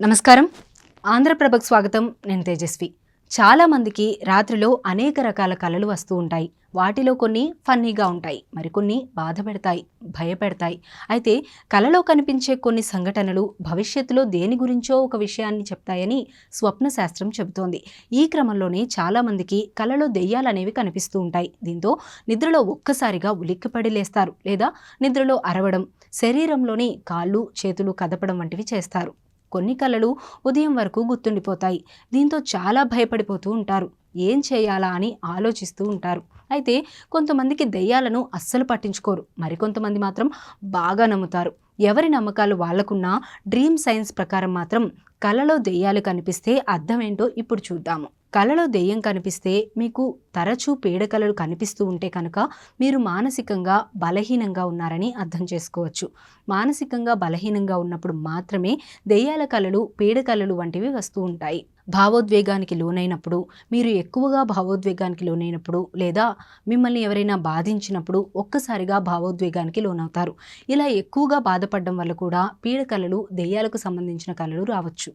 నమస్కారం. ఆంధ్రప్రభకు స్వాగతం. నేను తేజస్వి. చాలామందికి రాత్రిలో అనేక రకాల కళలు వస్తూ ఉంటాయి. వాటిలో కొన్ని ఫన్నీగా ఉంటాయి. మరికొన్ని బాధ పెడతాయి భయపెడతాయి. అయితే కలలో కనిపించే కొన్ని సంఘటనలు భవిష్యత్తులో దేని గురించో ఒక విషయాన్ని చెప్తాయని స్వప్న శాస్త్రం చెబుతోంది. ఈ క్రమంలోనే చాలామందికి కలలో దెయ్యాలనేవి కనిపిస్తూ ఉంటాయి. దీంతో నిద్రలో ఒక్కసారిగా ఉలిక్కిపడి లేస్తారు లేదా నిద్రలో అరవడం శరీరంలోని కాళ్ళు చేతులు కదపడం వంటివి చేస్తారు. కొన్ని కళలు ఉదయం వరకు గుర్తుండిపోతాయి. దీంతో చాలా భయపడిపోతూ ఉంటారు. ఏం చేయాలా అని ఆలోచిస్తూ ఉంటారు. అయితే కొంతమందికి దెయ్యాలను అస్సలు పట్టించుకోరు. మరికొంతమంది మాత్రం బాగా నమ్ముతారు. ఎవరి నమ్మకాలు వాళ్ళకున్న డ్రీమ్ సైన్స్ ప్రకారం మాత్రం కళలో దెయ్యాలు కనిపిస్తే అర్థమేంటో ఇప్పుడు చూద్దాము. కలలో దెయ్యం కనిపిస్తే మీకు తరచూ పీడకలలు కనిపిస్తూ ఉంటే కనుక మీరు మానసికంగా బలహీనంగా ఉన్నారని అర్థం చేసుకోవచ్చు. మానసికంగా బలహీనంగా ఉన్నప్పుడు మాత్రమే దెయ్యాల కళలు పీడకలలు వంటివి వస్తూ ఉంటాయి. భావోద్వేగానికి లోనైనప్పుడు మీరు ఎక్కువగా భావోద్వేగానికి లోనైనప్పుడు లేదా మిమ్మల్ని ఎవరైనా బాధించినప్పుడు ఒక్కసారిగా భావోద్వేగానికి లోనవుతారు. ఇలా ఎక్కువగా బాధపడడం వల్ల కూడా పీడ కళలు దెయ్యాలకు సంబంధించిన కళలు రావచ్చు.